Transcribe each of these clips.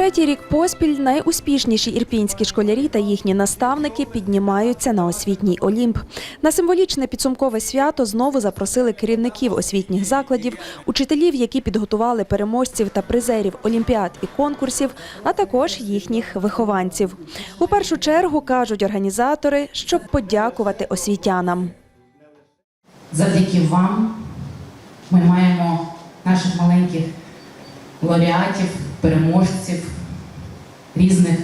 Третій рік поспіль найуспішніші ірпінські школярі та їхні наставники піднімаються на освітній Олімп. На символічне підсумкове свято знову запросили керівників освітніх закладів, учителів, які підготували переможців та призерів олімпіад і конкурсів, а також їхніх вихованців. У першу чергу кажуть організатори, щоб подякувати освітянам. Завдяки вам ми маємо наших маленьких лауреатів, переможців різних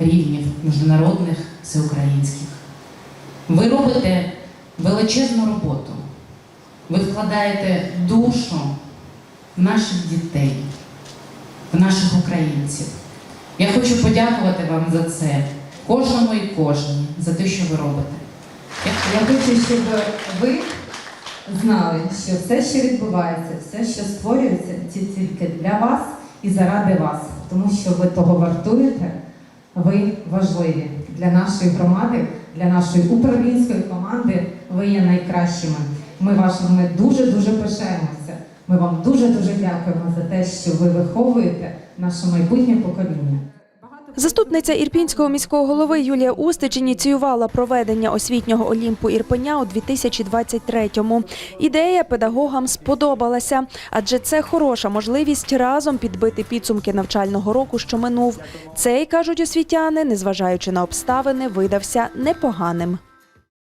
рівнів міжнародних, всеукраїнських. Ви робите величезну роботу. Ви вкладаєте душу в наших дітей, в наших українців. Я хочу подякувати вам за це, кожному і кожній, за те, що ви робите. Я хочу, щоб ви знали, що все, що відбувається, все, що створюється, це тільки для вас і заради вас, тому що ви того вартуєте, ви важливі для нашої громади, для нашої управлінської команди. Ви є найкращими. Ми вашими дуже дуже пишаємося. Ми вам дуже дуже дякуємо за те, що ви виховуєте наше майбутнє покоління. Заступниця ірпінського міського голови Юлія Устич ініціювала проведення освітнього Олімпу Ірпеня у 2023-му. Ідея педагогам сподобалася, адже це хороша можливість разом підбити підсумки навчального року, що минув. Цей кажуть освітяни, незважаючи на обставини, видався непоганим.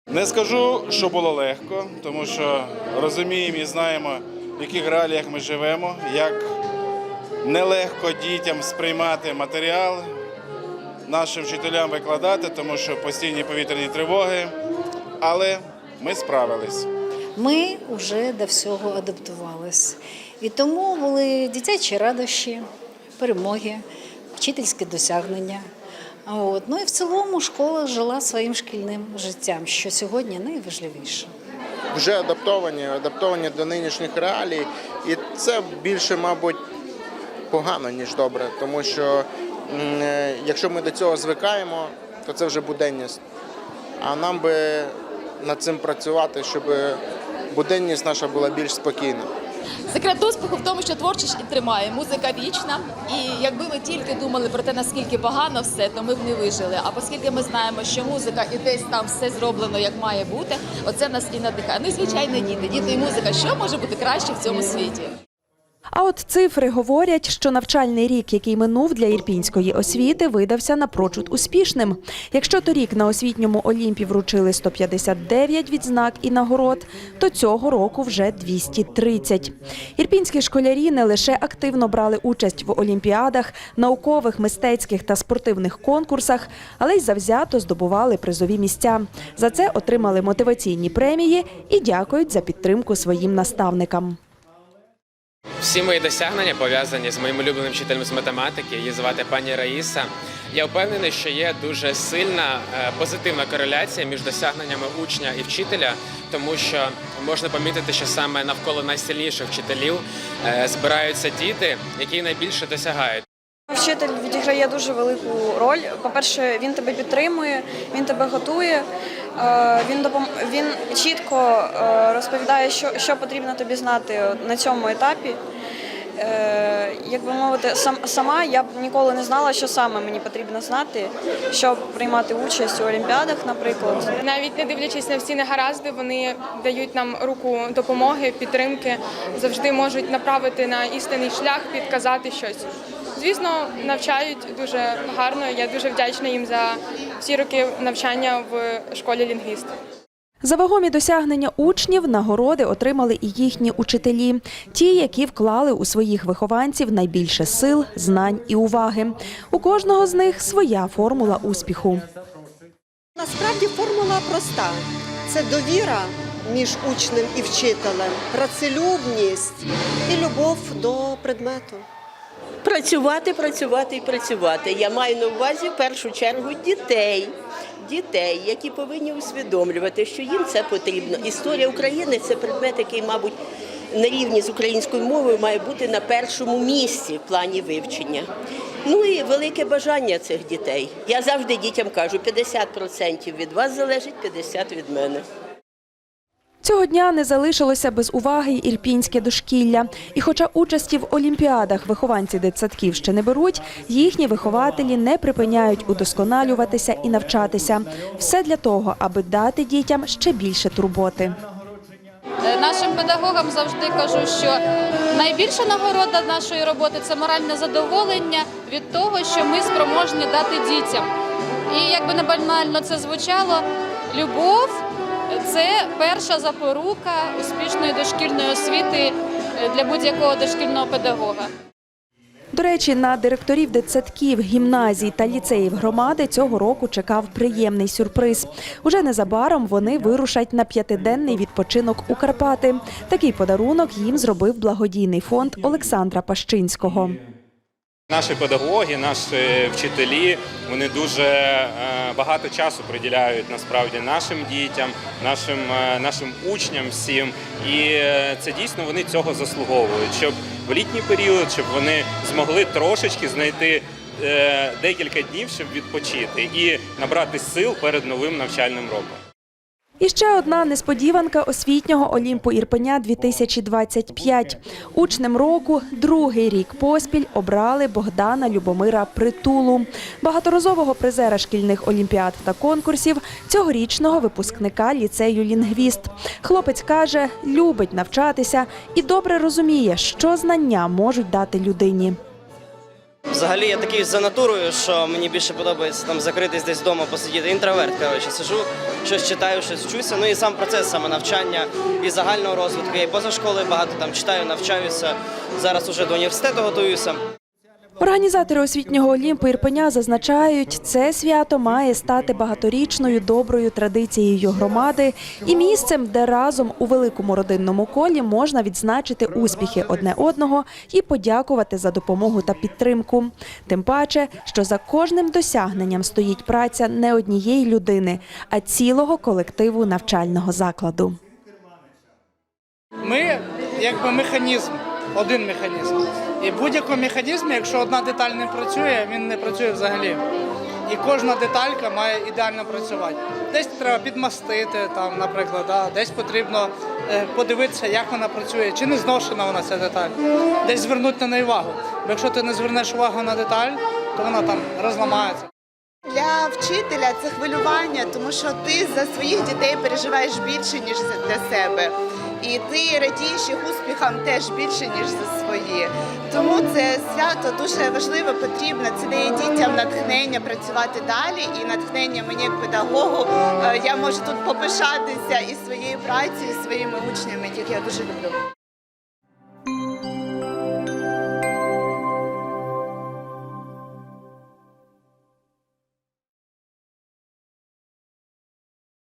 Не скажу, що було легко, тому що розуміємо і знаємо, в яких реаліях ми живемо, як нелегко дітям сприймати матеріал, нашим вчителям викладати, тому що постійні повітряні тривоги. Але ми справились. Ми вже до всього адаптувалися. І тому були дитячі радощі, перемоги, вчительські досягнення. От. Ну і в цілому школа жила своїм шкільним життям, що сьогодні найважливіше. вже адаптовані, адаптовані до нинішніх реалій, і це більше, мабуть, погано, ніж добре, тому що якщо ми до цього звикаємо, то це вже буденність. А нам би над цим працювати, щоб буденність наша була більш спокійна. Секрет успіху в тому, що творчість і тримає. Музика вічна. І якби ми тільки думали про те, наскільки погано все, то ми б не вижили. А оскільки ми знаємо, що музика і десь там все зроблено як має бути, оце нас і надихає. Ну і звичайно, діти. Діти і музика. Що може бути краще в цьому світі? А от цифри говорять, що навчальний рік, який минув для ірпінської освіти, видався напрочуд успішним. Якщо торік на освітньому Олімпі вручили 159 відзнак і нагород, то цього року вже 230. Ірпінські школярі не лише активно брали участь в олімпіадах, наукових, мистецьких та спортивних конкурсах, але й завзято здобували призові місця. За це отримали мотиваційні премії і дякують за підтримку своїм наставникам. Всі мої досягнення пов'язані з моїм улюбленим вчителем з математики. Її звати пані Раїса. Я впевнений, що є дуже сильна е, позитивна кореляція між досягненнями учня і вчителя, тому що можна помітити, що саме навколо найсильніших вчителів е, збираються діти, які найбільше досягають. Вчитель відіграє дуже велику роль. По-перше, він тебе підтримує, він тебе готує, він допом... він чітко е, розповідає, що, що потрібно тобі знати на цьому етапі. Е, Як би мовити, сама я б ніколи не знала, що саме мені потрібно знати, щоб приймати участь у олімпіадах, наприклад. Навіть не дивлячись на всі негаразди, вони дають нам руку допомоги, підтримки, завжди можуть направити на істинний шлях, підказати щось. Звісно, навчають дуже гарно. Я дуже вдячна їм за всі роки навчання в школі лінгвіст. За вагомі досягнення учнів нагороди отримали і їхні учителі, ті, які вклали у своїх вихованців найбільше сил, знань і уваги. У кожного з них своя формула успіху. Насправді формула проста: це довіра між учнем і вчителем, працелюбність і любов до предмету. Працювати, працювати і працювати. Я маю на увазі в першу чергу дітей. Дітей, які повинні усвідомлювати, що їм це потрібно. Історія України це предмет, який, мабуть, на рівні з українською мовою має бути на першому місці в плані вивчення. Ну і велике бажання цих дітей. Я завжди дітям кажу: 50% від вас залежить, 50% від мене. Цього дня не залишилося без уваги ірпінське дошкілля. І хоча участі в олімпіадах вихованці дитсадків ще не беруть, їхні вихователі не припиняють удосконалюватися і навчатися. Все для того, аби дати дітям ще більше турботи. Е, Нашим педагогам завжди кажу, що найбільша нагорода нашої роботи це моральне задоволення від того, що ми спроможні дати дітям. І як би не банально це звучало, любов це перша запорука успішної дошкільної освіти е, для будь-якого дошкільного педагога. До речі, на директорів дитсадків, гімназій та ліцеїв громади цього року чекав приємний сюрприз. Уже незабаром вони вирушать на п'ятиденний відпочинок у Карпати. Такий подарунок їм зробив благодійний фонд Олександра Пащинського. Наші педагоги, наші вчителі, вони дуже е, багато часу приділяють насправді нашим дітям, нашим, е, нашим учням всім. І е, це дійсно вони цього заслуговують, щоб в літній період, щоб вони змогли трошечки знайти декілька днів, щоб відпочити і набрати сил перед новим навчальним роком. І ще одна несподіванка освітнього Олімпу Ірпеня 2025. Учнем року другий рік поспіль обрали Богдана Любомира Притулу, багаторазового призера шкільних олімпіад та конкурсів, цьогорічного випускника ліцею Лінгвіст. Хлопець каже, любить навчатися і добре розуміє, що знання можуть дати людині. Взагалі я такий за натурою, що мені більше подобається там закритись десь вдома, посидіти. Інтроверт, коротше, сижу, щось читаю, щось вчуся. Ну і сам процес саме навчання і загального розвитку. Я і поза школою багато там читаю, навчаюся. Зараз уже до університету готуюся. Організатори освітнього Олімпу Ірпеня зазначають, це свято має стати багаторічною доброю традицією громади і місцем, де разом у великому родинному колі можна відзначити успіхи одне одного і подякувати за допомогу та підтримку. Тим паче, що за кожним досягненням стоїть праця не однієї людини, а цілого колективу навчального закладу. Ми якби механізм, один механізм. І в будь-якому механізмі, якщо одна деталь не працює, він не працює взагалі. І кожна деталька має ідеально працювати. Десь треба підмастити, там, наприклад, да? десь потрібно е, подивитися, як вона працює, чи не зношена вона ця деталь, десь звернути на неї увагу. Бо якщо ти не звернеш увагу на деталь, то вона там розламається. Для вчителя це хвилювання, тому що ти за своїх дітей переживаєш більше, ніж для себе. І ти радієш їх успіхам теж більше, ніж за свої. Тому це свято дуже важливе, потрібне. Це дає дітям натхнення працювати далі, і натхнення мені як педагогу. Е, Я можу тут попишатися і своєю працею, і своїми учнями, яких я дуже люблю.